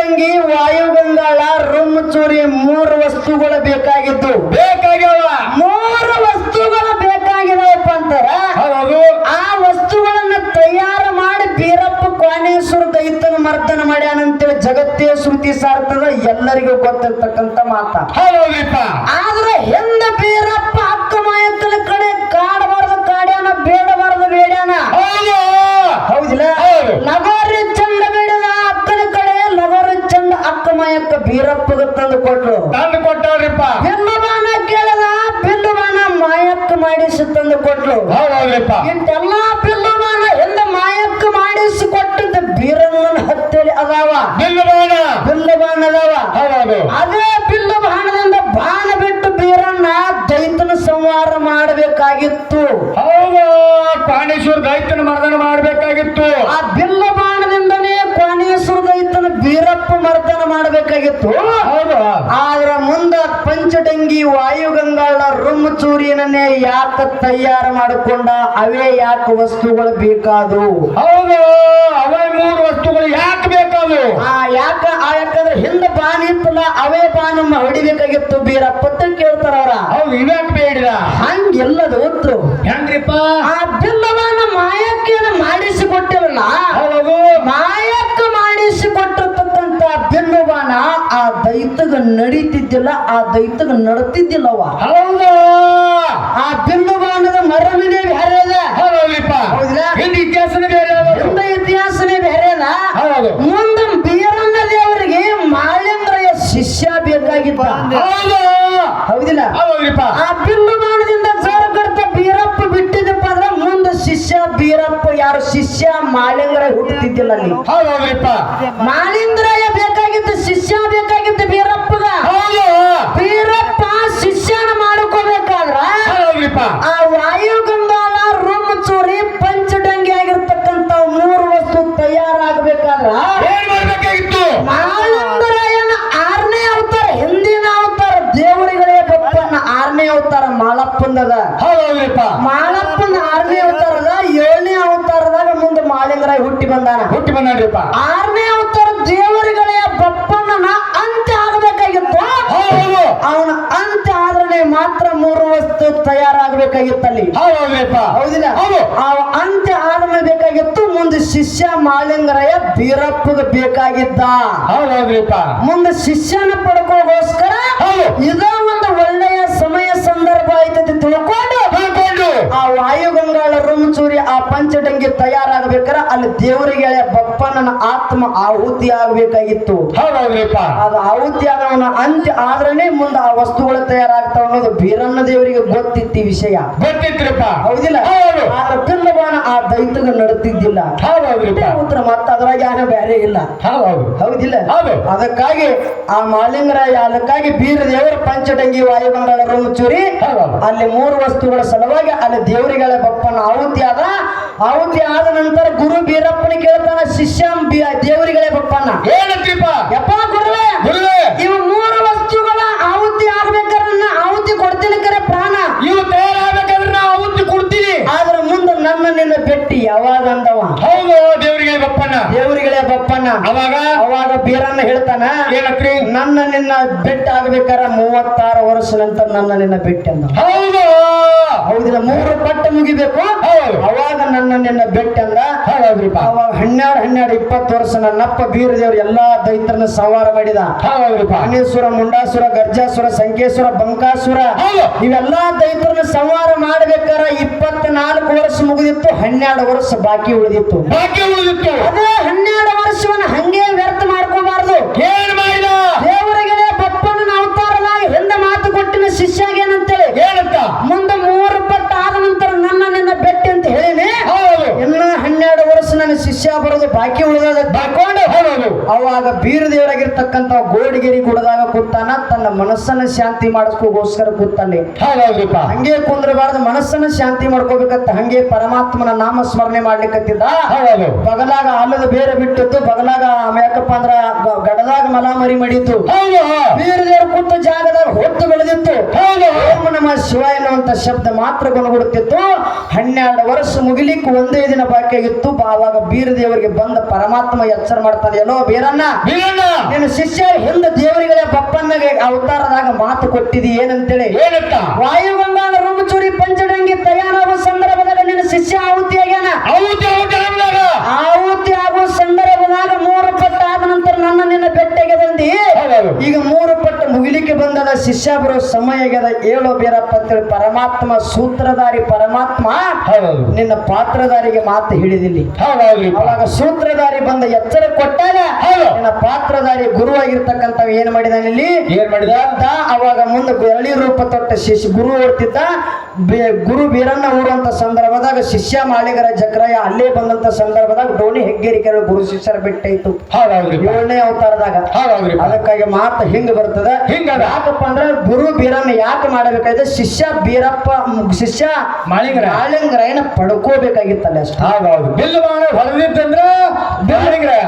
ಪಂಚಟಂಗಿ ವಾಯುಗಂಗಾಳ ರುಮ್ಮಚೂರಿ ಮೂರು ವಸ್ತುಗಳು ಬೇಕಾಗಿದ್ದು. ಬೇಕಾಗ್ಯಾವ? ಮೂರು ವಸ್ತುಗಳು ಬೇಕಾಗಿದವಪ್ಪ ಅಂತಾರ? ಹೌದು. ಆ ವಸ್ತುಗಳನ್ನ ತಯಾರು ಮಾಡಿ ಬೀರಪ್ಪ ಕ್ವಾನೇಶ್ವರ ದೈತನ ಮರ್ದನ ಮಾಡ್ಯಾನಂತೇಳಿ ಜಗತ್ತೇ ಶ್ರುತಿ ಸಾರ್ತದ ಎಲ್ಲರಿಗೂ ಗೊತ್ತಿರ್ತಕ್ಕಂಥ ಮಾತ. ಹೌದು ಆದ್ರೆ ಹಿಂದ ಮಾಯಕ್ಕ ಬೀರಪ್ಪಗ ತಂದು ಕೊಟ್ರು. ತಂದು ಕೊಟ್ಟವ್ರಿಪ್ಪ. ಬಿಂಬಾನ ಕೇಳದ ಬಿಲ್ಲು ಬಾಣ ಮಾಯಕ್ಕ ಮಾಡಿಸಿ ತಂದು ಕೊಟ್ರು. ಹೌದೌದ್ರಿಪ್ಪ. ಇಂತೆಲ್ಲ ಬಿಲ್ಲು ಎಲ್ಲ ಮಾಯಕ್ಕ ಮಾಡಿಸಿ ಕೊಟ್ಟಿದ್ದ ಬೀರಮ್ಮನ ಹತ್ತಲಿ ಅದಾವ. ಬಿಲ್ಲು ಬಾಣ ಬಿಲ್ಲು ಬಾಣ ಅದಾವ. ಹೌದು ಅದೇ ಬಿಲ್ಲು ಬಾಣದಿಂದ ಬಾಣ ಬಿಟ್ಟು ಬೀರನ್ನ ದೈತನ ಸಂಹಾರ ಮಾಡಬೇಕಾಗಿತ್ತು. ಹೌದು ಪಾಣೇಶ್ವರ ದೈತ್ಯನ ಮರ್ದನ ಮಾಡ್ಬೇಕಾಗಿತ್ತು ಆ ಬಿಲ್ಲು ಬಾಣದಿಂದನೇ ಕೋಣೇಶ್ವರ ದೈತನ ಬೀರಪ್ಪ ಮರ್ದನ ಮಾಡಬೇಕಾಗಿತ್ತು ಹೌದು ಆದ್ರ ಮುಂದ ಪಂಚಡಂಗಿ ವಾಯುಗಂಗಾಳ ರುಮ್ಮಚೂರಿನನ್ನೇ ಯಾಕ ತಯಾರ ಮಾಡಿಕೊಂಡ? ಅವೇ ಯಾಕ ವಸ್ತುಗಳು ಬೇಕಾದು ಹೌದು ಅವೇ ಮೂರು ವಸ್ತುಗಳು ಯಾಕೆ ಬೇಕಾದವು? ಆ ಯಾಕ ಆ ಯಾಕಂದ್ರೆ ಹಿಂದ ಬಾನಿ ಇತ್ತಲ್ಲ ಅವೇ ಬಾಣ ಹೊಡಿಬೇಕಾಗಿತ್ತು ಬೀರ ಪತ್ರ ಕೇಳ್ತಾರ ಅವ್ರ. ಹೌದು ಇವ್ಯಾಕ್ ಬೇಡಿದ ಹಂಗೆಲ್ಲದ ಒತ್ತು ಹೆಂಗ್ರಿಪ್ಪ? ಆ ಬಿಲ್ಲವನ್ನ ಮಾಯಕ್ಕೇನ ಮಾಡಿಸಿ ಕೊಟ್ಟಿರಲ್ಲ ಹೌದು. ಮಾಡಿಸಿ ಕೊಟ್ಟಿರ್ತಕ್ಕಂತ ಆ ದೈತಗ ನಡೀತಿದ್ದಿಲ್ಲ ಆ ದೈತಗ ನಡ್ತಿದ್ದಿಲ್ಲವ ಹೌದು. ಆ ಬಿಂಬವಾನದ ಮರವಿನೇ ಬೇರೆ? ಹಿಂದ ಇತಿಹಾಸನೇ ಬೇರೆ ಹಿಂದೆ ಇತಿಹಾಸನೇ ಬೇರೆ ಮುಂದೆ ಬೀರಣ್ಣ ದೇವರಿಗೆ ಮಾಳಿಂದ್ರಯ ಶಿಷ್ಯ ಬೇಕಾಗಿದ್ದ. ಹೌದು. ಹೌದಿಲ್ಲ? ಆ ಜೋರ ಕಡ್ತ ಬೀರಪ್ಪ ಬಿಟ್ಟಿದ್ದಪ್ಪ ಅಂದ್ರೆ ಮುಂದೆ ಶಿಷ್ಯ ಬೀರಪ್ಪ ಯಾರು? ಶಿಷ್ಯ ಮಾಳಿಂಗ್ರ ಹುಟ್ಟುತ್ತಿದ್ದಿಲ್ಲ ಅಲ್ಲಿ. ಮಾಳಿಂದ್ರಯ ಆ ರೂಮ್ ರುಮ್ಮಚೂರಿ ಪಂಚಡಂಗಿ ಆಗಿರ್ತಕ್ಕಂತ ಮೂರು ವಸ್ತು ತಯಾರಾಗಬೇಕಾದ್ರ ಮಾಳಿಂಗರಾಯನ ಆರನೇ ಅವತಾರ ಹಿಂದಿನ ಅವತಾರ ದೇವರುಗಳೇ ಭಕ್ತನ ಆರನೇ ಅವತಾರ ಮಾಳಪ್ಪಂದದ. ಮಾಳಪ್ಪನ ಆರನೇ ಅವತಾರದ ಏಳನೇ ಅವತಾರದಾಗ ಮುಂದೆ ಮಾಳಿಂಗರಾಯ ಹುಟ್ಟಿ ಬಂದಾನ. ಹುಟ್ಟಿ ಬಂದ್ರಿಪ್ಪ ಆರನೇ ಮಾತ್ರ ಮೂರು ವಸ್ತು ತಯಾರಾಗಬೇಕಾಗಿತ್ತಲ್ಲಿ. ಹೌದಿಲ್ಲ? ಅಂತ್ಯ ಆದ್ಮೇಲೆ ಬೇಕಾಗಿತ್ತು ಮುಂದೆ ಶಿಷ್ಯ ಮಾಳಿಂಗರಾಯ ಬೀರಪ್ಪಗ ಬೇಕಾಗಿದ್ದ. ಹೌದೌದ್ರಿಪ್ಪ ಮುಂದೆ ಶಿಷ್ಯನ ಪಡ್ಕೋಗೋಸ್ಕರ ಇದ ಒಂದು ಒಳ್ಳೆಯ ಸಮಯ ಸಂದರ್ಭ ಆಯ್ತದೆ ತಿಳ್ಕೊಂಡು ಆ ವಾಯುಗಂಗಾಳ ರುಮಚೂರಿ ಆ ಪಂಚಡಂಗಿ ತಯಾರಾಗಬೇಕಾರ ಅಲ್ಲಿ ದೇವರಿಗೆ ಬಪ್ಪನ ಆತ್ಮ ಆಹುತಿ ಆಗಬೇಕಾಗಿತ್ತು. ಅದು ಆಹುತಿ ಆದವನ ಅಂತ್ಯ ಆದ್ರೆ ಮುಂದೆ ಆ ವಸ್ತುಗಳು ತಯಾರಾಗ್ತಾವ ಅನ್ನೋದು ಬೀರಣ್ಣ ದೇವರಿಗೆ ಗೊತ್ತಿತ್ತು ವಿಷಯ. ಗೊತ್ತಿತ್ತಪ್ಪ ಹೌದಿಲ್ಲ? ಹೌದು. ಆದ್ರೆ ಪಿಲ್ಲಬಾಣ ಆ ದೈತಗ ನಡೆತಿದ್ದಿಲ್ಲ. ಉತ್ತರ ಮತ್ತ ಅದ್ರಾಗ ಯಾರು ಬೇರೆ ಇಲ್ಲ. ಹೌದಿಲ್ಲ? ಹೌದು. ಅದಕ್ಕಾಗಿ ಆ ಮಾಲಿಂಗರಾಯ ಅದಕ್ಕಾಗಿ ಬೀರ ದೇವರ ಪಂಚಡಂಗಿ ವಾಯುಮಂಡಲ ಚೂರಿ ಅಲ್ಲಿ ಮೂರು ವಸ್ತುಗಳ ಸಲುವಾಗಿ ಅಲ್ಲಿ ದೇವರಿಗಳ ಬಪ್ಪನ ಆಹುತಿ ಆದ ಆಹುತಿ ಆದ ನಂತರ ಗುರು ಬೀರಪ್ಪನ ಕೇಳ್ತಾನ ಶಿಷ್ಯ ದೇವರಿಗಳೇ ಬಪ್ಪನ ಏನಂತೀಪ ಯಪ್ಪ ಗುರುವೇ ಗುರುವೇ! ಇವು ಮೂರು ವಸ್ತುಗಳ ಆಹುತಿ ಆಗ್ಬೇಕಾದ್ರೆ ನನ್ನ ಆಹುತಿ ಕೊಡ್ತೀನಿ ಕರೆ ಪ್ರಾಣ. ಇವು ತಯಾರಾಗಬೇಕಾದ್ರೆ ನಾ ಆಹುತಿ ಕೊಡ್ತೀನಿ. ಆದ್ರೆ ಮುಂದೆ ನನ್ನ ನಿನ್ನ ಬೆಟ್ಟಿ ಯಾವಾಗ ಅಂದವ? ಹೌದು ದೇವರಿಗೆ ಬಪ್ಪಣ್ಣ. ದೇವರಿಗಳೇ ಬಪ್ಪನ ಅವಾಗ? ಅವಾಗ ಬೀರನ್ನ ಹೇಳ್ತಾನ ಏನತ್ರಿ? ನನ್ನ ನಿನ್ನ ಬೆಟ್ಟ ಆಗ್ಬೇಕಾರ ಮೂವತ್ತಾರು ವರ್ಷ ನಂತರ ನನ್ನ ನಿನ್ನ ಬೆಟ್ಟ ಅಂದ. ಹೌದು ಹೌದಿಲ್ಲ ಮೂರು ಪಟ್ಟ ಮುಗಿಬೇಕು. ಅವಾಗ ನನ್ನ ನಿನ್ನ ಬೆಟ್ಟಂದ ಅವಾಗ ಹನ್ನೆರಡು ಹನ್ನೆರಡು ಇಪ್ಪತ್ತು ವರ್ಷ ನನ್ನಪ್ಪ ಬೀರ ದೇವ್ರು ಎಲ್ಲಾ ದೈತ್ರನ ಸಂಹಾರ ಮಾಡಿದ. ಪ್ರಾಣೇಶ್ವರ ಮುಂಡಾಸುರ ಗರ್ಜಾಸುರ ಸಂಕೇಶ್ವರ ಬಂಕಾಸುರ. ಇವೆಲ್ಲಾ ದೈತ್ರನ ಸಂಹಾರ ಮಾಡ್ಬೇಕಾರ ಇಪ್ಪತ್ನಾಲ್ಕು ವರ್ಷ ಮುಗಿದಿತ್ತು ಹನ್ನೆರಡು ವರ್ಷ ಬಾಕಿ ಉಳಿದಿತ್ತು. ಬಾಕಿ ಉಳಿದಿತ್ತು. ಅದೇ ಹನ್ನೆರಡು ವರ್ಷವನ್ನ ಹಂಗೆ ವ್ಯರ್ಥ ಮಾಡ್ಕೋಬಾರ್ದು. ಏನ್ ಮಾಡಿದ? ದೇವರಿಗೆ ಬಪ್ಪನ ಅವತಾರನಾಗಿ ಹಿಂದೆ ಮಾತು ಕೊಟ್ಟಿನ ಶಿಷ್ಯಾಗೇನಂತೇಳಿ? ಹೇಳುತ್ತ? ಮುಂದೆ ಮೂರು ಪಟ್ಟ ಆದ ನಂತರ ನನ್ನ ನಿನ್ನ ಬೆಟ್ಟಿ ಅಂತ ಹೇಳಿನಿ ಹೌದು ಇನ್ನ ಹನ್ನೆರಡು ವರ್ಷ ನನ್ನ ಶಿಷ್ಯ ಬರೋದು ಬಾಕಿ ಉಳಿದ ಹೌದು ಅವಾಗ ಬೀರದೇವರಾಗಿರ್ತಕ್ಕಂಥ ಗೋಡಿಗೆರಿ ಗುಡದಾಗ ಕೂತಾನ ತನ್ನ ಮನಸ್ಸನ್ನ ಶಾಂತಿ ಮಾಡಿಸ್ಕೋಗೋಸ್ಕರ ಕೂತಾನೆ. ಹಂಗೆ ಕುಂದ್ರಬಾರ್ದು ಮನಸ್ಸನ್ನ ಶಾಂತಿ ಮಾಡ್ಕೋಬೇಕಂತ ಹಂಗೆ ಪರಮಾತ್ಮನ ನಾಮ ಸ್ಮರಣೆ ಮಾಡ್ಲಿಕ್ಕತ್ತಿದ್ದ ಹೌದು. ಬಗಲಾಗ ಆಲದ ಬೇರೆ ಬಿಟ್ಟಿತ್ತು ಬಗಲಾಗ ಯಾಕಪ್ಪ ಅಂದ್ರ ಗಡದಾಗ ಮಲ ಮರಿ ಮಡಿತು ಹೌದು. ಬೀರ ದೇವ್ರ ಕೂತ ಜಾಗದಾಗ ಹೊತ್ತು ಬೆಳೆದಿತ್ತು. ಓಂ ನಮ ಶಿವ ಎನ್ನುವಂತ ಶಬ್ದ ಮಾತ್ರ ಗುಣಗುಡುತ್ತಿತ್ತು. ಹನ್ನೆರಡು ವರ್ಷ ಮುಗಿಲಿಕ್ಕೆ ಒಂದೇ ದಿನ ಬಾಕಿ ಆಗಿತ್ತು ಆವಾಗ ಬೀರದೇವರಿಗೆ ಬಂದ ಪರಮಾತ್ಮ ಎಚ್ಚರ ಮಾಡ್ತಾನೆ ವೀರಣ್ಣ ಬೀರಣ್ಣ ಬೀರಣ್ಣ ನಿನ್ನ ಶಿಷ್ಯ ಹಿಂದ ದೇವರಿಗೆ ಬಪ್ಪನ್ನಗೆ ಅವತಾರದಾಗ ಮಾತು ಕೊಟ್ಟಿದಿ ಏನಂತೇಳಿ? ಏನಂತ? ವಾಯುಗಂಗಾಳ ರೂಮಚೂರಿ ಪಂಚಡಂಗಿ ತಯಾರಾಗುವ ಸಂದರ್ಭದಲ್ಲಿ ನಿನ್ನ ಶಿಷ್ಯ ಆಹುತಿ ಆಗ್ಯಾನ ಆಹುತಿ ಅಂದಾಗ ಆಹುತಿ ಶಿಷ್ಯ ಬರೋ ಸಮಯ ಬೇರಪ್ಪ ಅಂತೇಳಿ ಪರಮಾತ್ಮ ಸೂತ್ರಧಾರಿ ಪರಮಾತ್ಮ ನಿನ್ನ ಪಾತ್ರಧಾರಿಗೆ ಮಾತು ಹೌದೌದ್ರಿ ಅವಾಗ ಸೂತ್ರಧಾರಿ ಬಂದ ಎಚ್ಚರ ಕೊಟ್ಟಾಗ ಹೌದು. ನಿನ್ನ ಪಾತ್ರಧಾರಿ ಗುರುವಾಗಿರ್ತಕ್ಕಂಥ ಏನ್ ಮಾಡಿದಾನ ಇಲ್ಲಿ ಏನ್ ಮಾಡಿದ? ಅವಾಗ ಮುಂದೆ ಬೆರಳಿ ರೂಪ ತೊಟ್ಟ ಶಿಷ್ಯ ಗುರು ಓಡ್ತಿದ್ದ. ಗುರು ಬೀರಣ್ಣ ಊರಂತ ಸಂದರ್ಭದಾಗ ಶಿಷ್ಯ ಮಾಳಿಗರ ಚಕ್ರಯ ಅಲ್ಲೇ ಬಂದಂತ ಸಂದರ್ಭದಾಗ ಡೋಣಿ ಹೆಗ್ಗೇರಿಕೆ ಗುರು ಶಿಷ್ಯರ ಬಿಟ್ಟೈತು. ಏಳನೇ ಅವತಾರದಾಗ. ಅದಕ್ಕಾಗಿ ಮಾತು ಹಿಂಗ್ ಬರ್ತದ. ಹಿಂಗ ಯಾಕಪ್ಪ ಅಂದ್ರೆ ಗುರು ಬೀರಣ್ಣ ಯಾಕೆ ಮಾಡಬೇಕಾಯ್ತು ಶಿಷ್ಯ ಬೀರಪ್ಪ ಶಿಷ್ಯ ಮಾಳಿಂಗರ. ಏನ ಪಡ್ಕೋಬೇಕಾಗಿತ್ತಲ್ಲ ಅಷ್ಟು ಹೌದೌದು ಬಿಲ್ಲು ಬಾಣ ಹೊಡೆದಿತ್ತಂದ್ರ ಮಾಲಿಂಗ್ರೆ.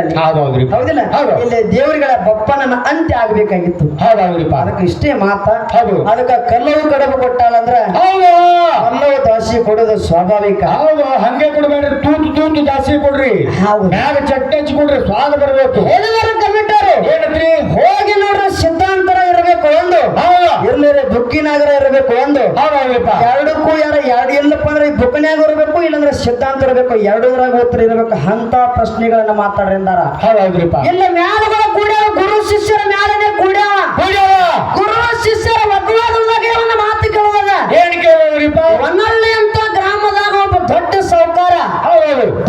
ಅಲ್ಲಿ. ಹೌದೌದ್ರಿ. ಹೌದಿಲ್ಲ? ಹೌದು. ಇಲ್ಲಿ ದೇವರುಗಳ ಬಪ್ಪನನ್ನ ಅಂತ್ಯ ಆಗ್ಬೇಕಾಗಿತ್ತು. ಹೌದೌದ್ರಿಪ್ಪ. ಅದಕ್ಕೆ ಇಷ್ಟೇ ಮಾತ. ಹೌದು. ಅದಕ್ಕೆ ಕಲ್ಲವು ಕಡಬು ಕೊಟ್ಟಾಳಂದ್ರ ಹೌದು. ಕಲ್ಲವು ದಾಸಿ ಕೊಡೋದು ಸ್ವಾಭಾವಿಕ. ಹೌದು. ಹಂಗೆ ಕೊಡಬೇಡ್ರಿ. ತೂತು ತೂತು ದಾಸಿ ಕೊಡ್ರಿ. ಹೌದು. ಮ್ಯಾಗ ಹಚ್ಚಿ ಕೊಡ್ರಿ. ಸ್ವಾದ ಬರಬೇಕು. ಕಮಿಟರು ಏನತ್ರಿ? ಹೋಗಿ ನೋಡ್ರಿ ಒಂದು ಇರ್ಲಿರಿ ಬುಕ್ಕಿನಾಗರ ಇರಬೇಕು ಒಂದು ಎರಡಕ್ಕೂ ಯಾರ ಎರಡು ಎಲ್ಲಪ್ಪ ಅಂದ್ರೆ ಬುಕ್ನಾಗ ಇರಬೇಕು ಇಲ್ಲಂದ್ರೆ ಸಿದ್ಧಾಂತ ಇರಬೇಕು ಎರಡೂರಾಗ ಉತ್ತರ ಇರಬೇಕು ಅಂತ ಪ್ರಶ್ನೆಗಳನ್ನ ಮಾತಾಡ್ರಿಂದಾರ. ಹೌದ್ರಿಪ್ಪ ಇಲ್ಲ ಮ್ಯಾಲಗಳ ಕೂಡ ಗುರು ಶಿಷ್ಯರ ಮ್ಯಾಲನೆ ಕೂಡ. ಗುರು ಶಿಷ್ಯರ ಒಗ್ಗವಾದದಾಗ ಒಂದು ಮಾತು ಕೇಳುವಾಗ? ಏನ್ ಕೇಳಿದ್ರಿಪ್ಪ ಒಂದಲ್ಲಿ ಅಂತ ಗ್ರಾಮದಾಗ ಒಬ್ಬ ದೊಡ್ಡ ಸೌಕಾರ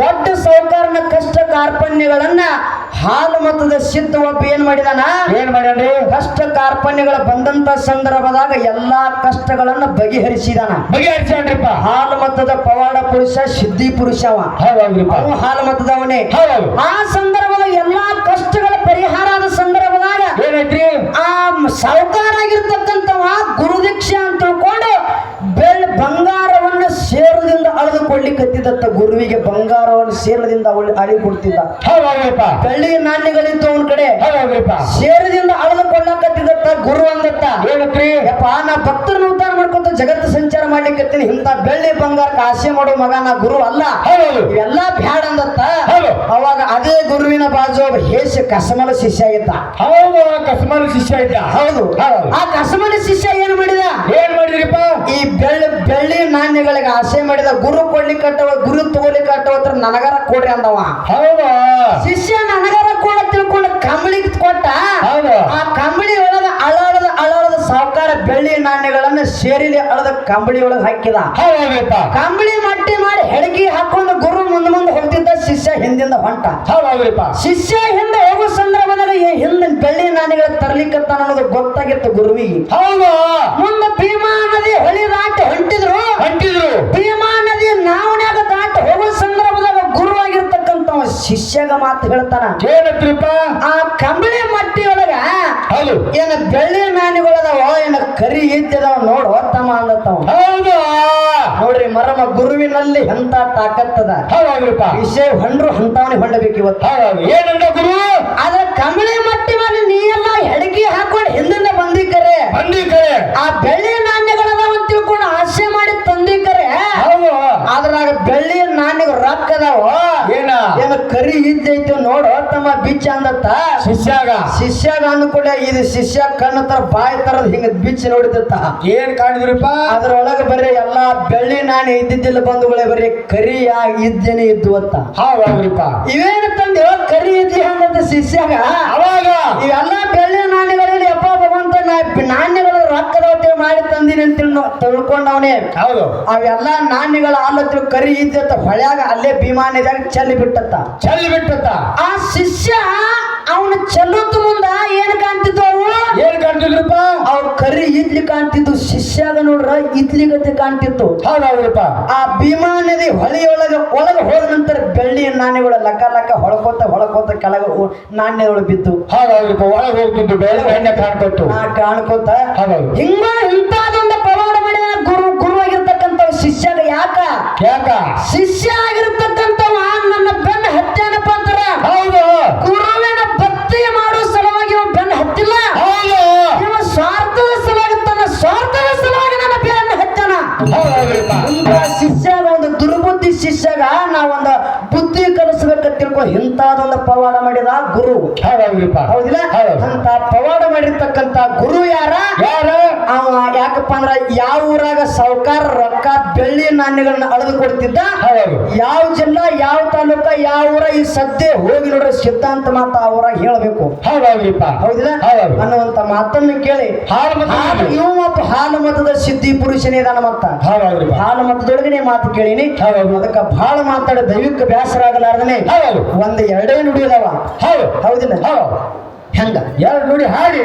ದೊಡ್ಡ ಸೌಕಾರನ ಕಷ್ಟ ಕಾರ್ಪಣ್ಯಗಳನ್ನ ಹಾಲು ಮತದ ಸಿದ್ಧ ಒಬ್ಬ ಏನ್ ಮಾಡಿದಾನ? ಕಾರ್ಪಣ್ಯಗಳ ಬಂದಂತ ಸಂದರ್ಭದಾಗ ಎಲ್ಲಾ ಕಷ್ಟಗಳನ್ನ ಬಗೆಹರಿಸಿದಾನ. ಬಗೆಹರಿಸ್ಯಾನ್ರಿಪ್ಪ ಹಾಲು ಮತದ ಪವಾಡ ಪುರುಷ ಸಿದ್ಧಿ ಪುರುಷ ಅವ. ಹೌದೌದ್ರಿಪ್ಪ. ಅವ ಹಾಲು ಮತದವನೇ ಆ ಸಂದರ್ಭದಾಗ ಎಲ್ಲಾ ಕಷ್ಟಗಳ ಪರಿಹಾರ ಆದ ಸಂದರ್ಭದಾಗ ಏನೈತ್ರಿ? ಆ ಸಾಹುಕಾರ ಆಗಿರ್ತಕ್ಕಂಥವ ಗುರುದೀಕ್ಷೆ ಅಂತ ತಿಳ್ಕೊಂಡು ಬೆಳ್ಳಿ ಬಂಗಾರವನ್ನ ಸೇರದಿಂದ ಅಳೆದುಕೊಳ್ಳಿಕತ್ತಿದತ್ತ ಗುರುವಿಗೆ ಬಂಗಾರವನ್ನು ಸೇರದಿಂದ ಅಳಿ ಕೊಡ್ತಿದ್ದ ಬೆಳ್ಳಿ ನಾಣ್ಯಗಳಿತ್ತು ಅವನ ಕಡೆ. ಸೇರದಿಂದ ಅಳೆದುಕೊಳ್ಳಕತ್ತಿದತ್ತ ಗುರು ಅಂದತ್ತ. ಯಪ್ಪ ನಾ ಭಕ್ತರನ್ನ ಉದ್ಧಾರ ಮಾಡ್ಕೊಂತ ಜಗತ್ತು ಸಂಚಾರ ಮಾಡ್ಲಿಕ್ಕತ್ತೀನಿ ಇಂತ ಬೆಳ್ಳಿ ಬಂಗಾರ ಆಸೆ ಮಾಡೋ ಮಗ ನಾ ಗುರು ಅಲ್ಲ. ಇವೆಲ್ಲ ಬ್ಯಾಡ ಅಂದತ್ತ. ಅವಾಗ ಅದೇ ಗುರುವಿನ ಬಾಜು ಹೇಸ ಕಸಮಲ ಶಿಷ್ಯ ಆಗಿದ್ದ ಹೌದು ಕಸಮಲ ಶಿಷ್ಯ ಇದ್ದ. ಹೌದು. ಹೌದು. ಆ ಕಸಮಲ ಶಿಷ್ಯ ಏನು ಮಾಡಿದ? ಏನ್ ಮಾಡಿದ್ರಿಪ್ಪ? ಈ ಬೆಳ್ಳಿ ಬೆಳ್ಳಿ ನಾಣ್ಯಗಳಿಗೆ ಆಸೆ ಮಾಡಿದ ಗುರು ಕೊಡ್ಲಿಕ್ಕೆ ಕಟ್ಟವ ಗುರು ತಗೋಲಿಕ್ಕೆ ನನಗರ ಕೊಡ್ರಿ ಅಂದವ. ಹೌದಾ? ಶಿಷ್ಯ ನನಗರ ಕೊಡ ತಿಳ್ಕೊಂಡ ಕಂಬಳಿಗೆ ಕೊಟ್ಟ ಆ ಕಂಬಳಿ ಒಳಗ ಅಳದ ಅಳದ ಸಾವುಕಾರ ಬೆಳ್ಳಿ ನಾಣ್ಯಗಳನ್ನ ಸೇರಿಲಿ ಅಳದ ಕಂಬಳಿ ಒಳಗೆ ಹಾಕಿದ. ಕಂಬಳಿ ಮಟ್ಟಿ ಮಾಡಿ ಹೆಡಗಿ ಹಾಕೊಂಡು ಗುರು ಮುಂದೆ ಮುಂದೆ ಹೋಗ್ತಿದ್ದ ಶಿಷ್ಯ ಹಿಂದಿಂದ ಹೊಂಟ. ಶಿಷ್ಯ ಹಿಂದೆ ಹೋಗೋ ಸಂದರ್ಭದಲ್ಲಿ ಈ ಹಿಂದೆ ಬೆಳ್ಳಿ ನಾಣ್ಯಗಳ ತರ್ಲಿಕ್ಕತ್ತಾನ ಅನ್ನೋದು ಗೊತ್ತಾಗಿತ್ತು ಗುರುವಿಗೆ. ಹೌದು. ಮುಂದೆ ಭೀಮಾ ನದಿ ಹೊಳಿ ದಾಟಿ ಹೊಂಟಿದ್ರು. ಹೊಂಟಿದ್ರು. ಭೀಮಾ ನದಿ ನಾವನ್ಯಾಗ ದಾಟಿ ಹೋಗೋ ಆಗಿರ್ತಕ್ಕಂಥ ಶಿಷ್ಯಗ ಮಾತು ಹೇಳ್ತಾನ. ಏನತ್ರಿಪ್ಪ? ಆ ಕಂಬಳಿ ಮಟ್ಟಿ ಒಳಗ ಹೌದು. ಏನ ಬೆಳ್ಳಿ ಮ್ಯಾನಿಗಳದಾವ ಏನ ಕರಿ ಇದ್ದದಾವ ನೋಡು ತಮ್ಮ ಅಂದತ್ತವ. ಹೌದು. ನೋಡ್ರಿ ಮರಮ ಗುರುವಿನಲ್ಲಿ ಎಂತ ತಾಕತ್ತದ. ಹೌದ್ರಿಪ್ಪ ವಿಷಯ ಹೊಂಡ್ರು ಹಂತಾನೆ ಹೊಂಡಬೇಕು ಇವತ್ತು ಏನಂದ ಗುರು? ಆದ್ರೆ ಕಂಬಳಿ ಮಟ್ಟಿ ಮೇಲೆ ನೀ ಎಲ್ಲ ಹೆಡಗಿ ಬಿಚ್ಚ ಅಂದತ್ತ? ಶಿಷ್ಯಾಗ? ಶಿಷ್ಯಾಗ ಅಂದ್ಕೂಡ ಇದು ಶಿಷ್ಯ ಕಣ್ಣು ತರ ಬಾಯಿ ತರದ್ ಹಿಂಗ ಬಿಚ್ಚಿ ನೋಡಿದತ್ತ ಏನ್ ಕಾಣಿದ್ರಪ್ಪ? ಅದ್ರೊಳಗೆ ಬರೀ ಎಲ್ಲಾ ಬೆಳ್ಳಿ ನಾಣ್ಯ ಇದ್ದಿದ್ದಿಲ್ಲ ಬಂಧುಗಳೇ ಬರೀ ಕರಿಯಾಗಿ ಇದ್ದೇನೆ ಇದ್ದು ಅಂತ. ಹೌದೌದ್ರಿಪ್ಪ ಇವೇನು ತಂದೆ ಕರಿ ಇದ್ದಿ ಹಂಗಂತ ಶಿಷ್ಯಾಗ? ಅವಾಗ? ಇವೆಲ್ಲಾ ಬೆಳ್ಳಿ ನಾಣ್ಯಗಳಲ್ಲಿ ಅಪ್ಪ ನಾಣ್ಯಗಳ ರೊಕ್ಕದವತೆ ಮಾಡಿ ತಂದಿನಿ ಅಂತ ತಿಳ್- ತಿಳ್ಕೊಂಡವನೇ. ಹೌದು. ಅವೆಲ್ಲ ನಾಣ್ಯಗಳ ಆಲತ್ರ ಕರಿ ಇದ್ದ ಹೊಳ್ಯಾಗ ಅಲ್ಲೇ ಭೀಮಾನಿದಾಗ ಚೆಲ್ಲಿ ಬಿಟ್ಟತ್ತ. ಚೆಲ್ಲಿ ಬಿಟ್ಟತ್ತ. ಆ ಶಿಷ್ಯ ಅವನ ಚೆಲ್ಲೋತ್ ಮುಂದ ಏನ್ ಕಾಣ್ತಿದ್ವು ಅವು? ಏನ್ ಕಾಣ್ತಿದ್ರಪ್ಪ? ಅವ್ ಕರಿ ಇದ್ಲಿ ಕಾಣ್ತಿದ್ದು ಶಿಷ್ಯಾಗ ನೋಡ್ರ ಇತ್ಲಿಗತೆ ಗತಿ ಕಾಣ್ತಿತ್ತು. ಹೌದೌದ್ರಪ್ಪ ಆ ಭೀಮಾ ನದಿ ಹೊಳಿಯೊಳಗ ಒಳಗ ಹೋದ ನಂತರ ಬೆಳ್ಳಿ ನಾಣ್ಯಗಳ ಲಕ್ಕ ಲಕ್ಕ ಹೊಳಕೋತ ಹೊಳಕೋತ ಕೆಳಗ ನಾಣ್ಯಗಳು ಬಿದ್ದು. ಹೌದೌದ್ರಪ್ಪ ಒಳಗ ಹೋಗ್ತಿದ್ದು ಬೆಳೆ ಎಣ್ಣೆ ಕಾಣ್ಕೊಟ್ಟು ಆ ಕಾಣ್ಕೋತ ಹೌದೌದು. ಹಿಂಗ ಇಂತಾದೊಂದು ಪವಾಡ ಮಾಡಿದ ಗುರು ಗುರು ಆಗಿರ್ತಕ್ಕಂಥ ಶಿಷ್ಯಗ ಯಾಕ? ಯಾಕ? ಶಿಷ್ಯ ಆಗಿರ್ತಕ್ಕಂಥವ ಈಗ ಶಿಷ್ಯರ ಒಂದು ದುರ್ಬುದ್ಧಿ ಶಿಷ್ಯಗ ನಾವೊಂದು ಬುದ್ಧಿ ಕಲಿಸ್ ಕಲಿಸ್ಬೇಕಂತ ತಿಳ್ಕೊ ಇಂಥದೊಂದು ಪವಾಡ ಮಾಡಿದ ಗುರು. ಹೌದಿಲ್ಲ? ಹೌದು. ಅಂತ ಪವಾಡ ಮಾಡಿರ್ತಕ್ಕಂತ ಗುರು ಯಾರ? ಯಾರ? ಅವ ಯಾಕಪ್ಪ ಅಂದ್ರ ಯಾವ ಊರಾಗ ಸಾವುಕಾರ ರೊಕ್ಕ ಬೆಳ್ಳಿ ನಾಣ್ಯಗಳನ್ನ ಅಳದು ಕೊಡ್ತಿದ್ದ? ಹೌದು. ಯಾವ ಜಿಲ್ಲಾ ಯಾವ ತಾಲೂಕ ಯಾವ ಊರ ಈ ಸದ್ಯ ಹೋಗಿ ನೋಡ್ರಿ ಸಿದ್ಧಾಂತ ಮಾತ ಅವರ ಹೇಳಬೇಕು. ಹೌದಿಲ್ಲ? ಹೌದು. ಅನ್ನುವಂತ ಮಾತನ್ನು ಕೇಳಿ. ಇವ ಮತ್ತು ಹಾಲು ಮತದ ಸಿದ್ಧಿ ಪುರುಷನೇ ಇದಾನ ಮತ್ತ. ಹಾಲು ಮತದೊಳಗನೆ ಮಾತು ಕೇಳಿನಿ. ಹೌದು. ಅದಕ್ಕ ಬಹಳ ಮಾತಾಡಿ ದೈವಿಕ ಬೇಸರ ಆಗಲಾರ್ದನೆ ಹೌದು ಒಂದ್ ಎರಡೇ ಅದಾವ. ಹೌದು ಹೌದಿಲ್ಲ. ಹೌದು ಹೆಂಗ? ಎರಡು ನುಡಿ ಹಾಡಿ.